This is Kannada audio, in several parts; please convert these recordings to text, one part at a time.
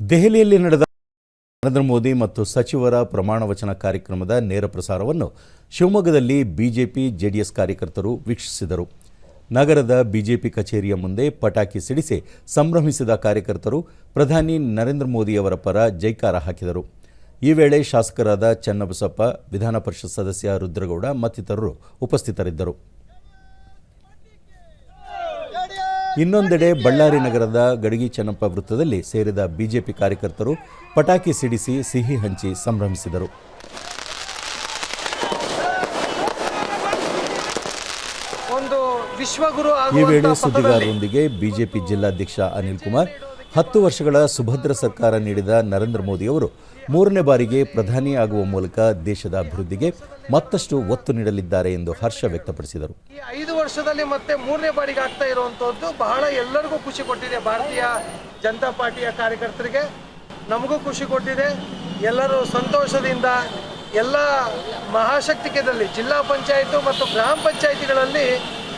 ದೆಹಲಿಯಲ್ಲಿ ನಡೆದ ನರೇಂದ್ರ ಮೋದಿ ಮತ್ತು ಸಚಿವರ ಪ್ರಮಾಣ ವಚನ ಕಾರ್ಯಕ್ರಮದ ನೇರ ಪ್ರಸಾರವನ್ನು ಶಿವಮೊಗ್ಗದಲ್ಲಿ ಬಿಜೆಪಿ ಜೆಡಿಎಸ್ ಕಾರ್ಯಕರ್ತರು ವೀಕ್ಷಿಸಿದರು. ನಗರದ ಬಿಜೆಪಿ ಕಚೇರಿಯ ಮುಂದೆ ಪಟಾಕಿ ಸಿಡಿಸಿ ಸಂಭ್ರಮಿಸಿದ ಕಾರ್ಯಕರ್ತರು ಪ್ರಧಾನಿ ನರೇಂದ್ರ ಮೋದಿಯವರ ಪರ ಜೈಕಾರ ಹಾಕಿದರು. ಈ ವೇಳೆ ಶಾಸಕರಾದ ಚನ್ನಬಸಪ್ಪ, ವಿಧಾನ ಪರಿಷತ್ ಸದಸ್ಯ ರುದ್ರಗೌಡ ಮತ್ತಿತರರು ಉಪಸ್ಥಿತರಿದ್ದರು. ಇನ್ನೊಂದೆಡೆ ಬಳ್ಳಾರಿ ನಗರದ ಗಡಗಿ ಚೆನ್ನಪ್ಪ ವೃತ್ತದಲ್ಲಿ ಸೇರಿದ ಬಿಜೆಪಿ ಕಾರ್ಯಕರ್ತರು ಪಟಾಕಿ ಸಿಡಿಸಿ ಸಿಹಿ ಹಂಚಿ ಸಂಭ್ರಮಿಸಿದರು. ಈ ವೇಳೆ ಸುದ್ದಿಗಾರರೊಂದಿಗೆ ಬಿಜೆಪಿ ಜಿಲ್ಲಾಧ್ಯಕ್ಷ ಅನಿಲ್ ಕುಮಾರ್ ಹತ್ತು ವರ್ಷಗಳ ಸುಭದ್ರ ಸರ್ಕಾರ ನೀಡಿದ ನರೇಂದ್ರ ಮೋದಿಯವರು ಮೂರನೇ ಬಾರಿಗೆ ಪ್ರಧಾನಿ ಆಗುವ ಮೂಲಕ ದೇಶದ ಅಭಿವೃದ್ಧಿಗೆ ಮತ್ತಷ್ಟು ಒತ್ತು ನೀಡಲಿದ್ದಾರೆ ಎಂದು ಹರ್ಷ ವ್ಯಕ್ತಪಡಿಸಿದರು. ಈ ಐದು ವರ್ಷದಲ್ಲಿ ಮತ್ತೆ ಮೂರನೇ ಬಾರಿಗೆ ಆಗ್ತಾ ಇರುವಂತದ್ದು ಬಹಳ ಎಲ್ಲರಿಗೂ ಖುಷಿ ಕೊಟ್ಟಿದೆ. ಭಾರತೀಯ ಜನತಾ ಪಾರ್ಟಿಯ ಕಾರ್ಯಕರ್ತರಿಗೆ ನಮಗೂ ಖುಷಿ ಕೊಟ್ಟಿದೆ. ಎಲ್ಲರೂ ಸಂತೋಷದಿಂದ ಎಲ್ಲ ಮಹಾಶಕ್ತಿಕೆದಲ್ಲಿ ಜಿಲ್ಲಾ ಪಂಚಾಯತ್ ಮತ್ತು ಗ್ರಾಮ ಪಂಚಾಯತಿಗಳಲ್ಲಿ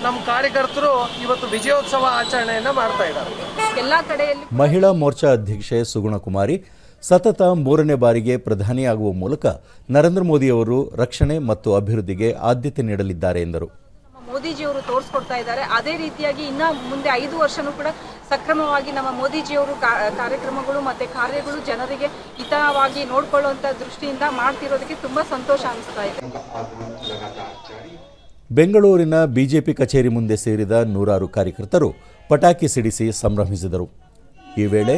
ನಮ್ಮ ಕಾರ್ಯಕರ್ತರು ಇವತ್ತು ವಿಜಯೋತ್ಸವ ಆಚರಣೆಯನ್ನು ಮಾಡ್ತಾ ಇದ್ದಾರೆ. ಎಲ್ಲ ಕಡೆಯಲ್ಲಿ ಮಹಿಳಾ ಮೋರ್ಚಾ ಅಧ್ಯಕ್ಷೆ ಸುಗುಣಕುಮಾರಿ ಸತತ ಮೂರನೇ ಬಾರಿಗೆ ಪ್ರಧಾನಿಯಾಗುವ ಮೂಲಕ ನರೇಂದ್ರ ಮೋದಿಯವರು ರಕ್ಷಣೆ ಮತ್ತು ಅಭಿವೃದ್ಧಿಗೆ ಆದ್ಯತೆ ನೀಡಲಿದ್ದಾರೆ ಎಂದರು. ನಮ್ಮ ಮೋದಿಜಿಯವರು ತೋರಿಸ್ಕೊಡ್ತಾ ಇದ್ದಾರೆ. ಅದೇ ರೀತಿಯಾಗಿ ಇನ್ನ ಮುಂದೆ ಐದು ವರ್ಷನೂ ಕೂಡ ಸಕ್ರಮವಾಗಿ ನಮ್ಮ ಮೋದಿಜಿಯವರು ಕಾ- ಕಾರ್ಯಕ್ರಮಗಳು ಮತ್ತೆ ಕಾರ್ಯಗಳು ಜನರಿಗೆ ಹಿತವಾಗಿ ನೋಡಿಕೊಳ್ಳುವಂತ ದೃಷ್ಟಿಯಿಂದ ಮಾಡ್ತಿರೋದಕ್ಕೆ ತುಂಬಾ ಸಂತೋಷ ಅನಿಸ್ತಾ ಇದೆ. ಬೆಂಗಳೂರಿನ ಬಿಜೆಪಿ ಕಚೇರಿ ಮುಂದೆ ಸೇರಿದ ನೂರಾರು ಕಾರ್ಯಕರ್ತರು ಪಟಾಕಿ ಸಿಡಿಸಿ ಸಂಭ್ರಮಿಸಿದರು. ಈ ವೇಳೆ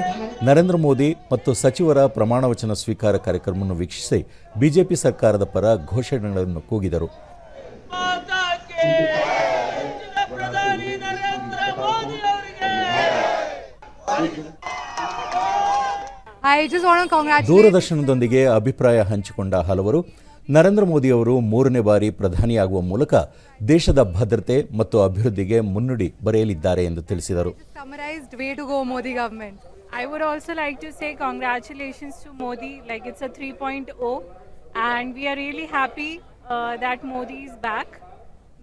ನರೇಂದ್ರ ಮೋದಿ ಮತ್ತು ಸಚಿವರ ಪ್ರಮಾಣ ವಚನ ಸ್ವೀಕಾರ ಕಾರ್ಯಕ್ರಮವನ್ನು ವೀಕ್ಷಿಸಿ ಬಿಜೆಪಿ ಸರ್ಕಾರದ ಪರ ಘೋಷಣೆಗಳನ್ನು ಕೂಗಿದರು. ದೂರದರ್ಶನದೊಂದಿಗೆ ಅಭಿಪ್ರಾಯ ಹಂಚಿಕೊಂಡ ಹಲವರು ನರೇಂದ್ರ ಮೋದಿ ಅವರು ಮೂರನೇ ಬಾರಿ ಪ್ರಧಾನಿಯಾಗುವ ಮೂಲಕ ದೇಶದ ಭದ್ರತೆ ಮತ್ತು ಅಭಿವೃದ್ಧಿಗೆ ಮುನ್ನುಡಿ ಬರೆಯಲಿದ್ದಾರೆ ಎಂದು ತಿಳಿಸಿದರು. I would also like to say congratulations to Modi. Like it's a 3.0, and we are really happy uh, that Modi is back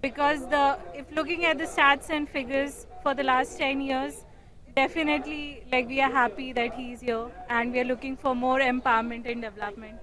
because the if looking at the stats and figures for the last 10 years, definitely like we are happy that he is here, and we are looking for more empowerment and development.